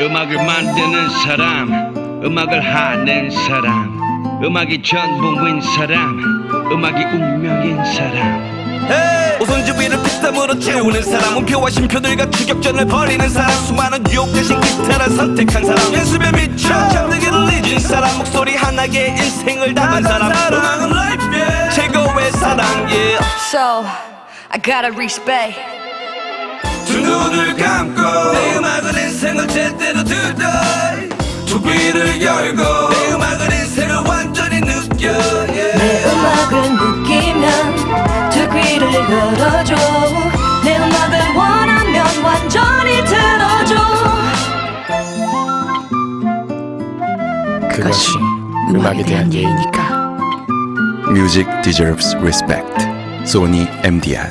음악을 만드는 사람 음악을 하는 사람 음악이 전부인 사람 음악이 운명인 사람. 오선주위를 핏땀으로 채우는 사람 운표와 심표들과 추격전을 벌이는 사람 수많은 유혹 대신 기타를 선택한 사람. 연습에 미쳐 잠들기를 잊은 사람 목소리 하나에 인생을 담은 사람. 음악은 라이프 최고의 사랑 yeah. So, I gotta respect. 두 눈을 감고 제대로 듣다 두 귀를 열고 내 음악은 인생을 완전히 느껴 yeah. 내 음악을 느끼면 두 귀를 열어줘. 내 음악을 원하면 완전히 들어줘. 그것이 음악에 대한 예의니까. Music deserves respect. 소니 MDR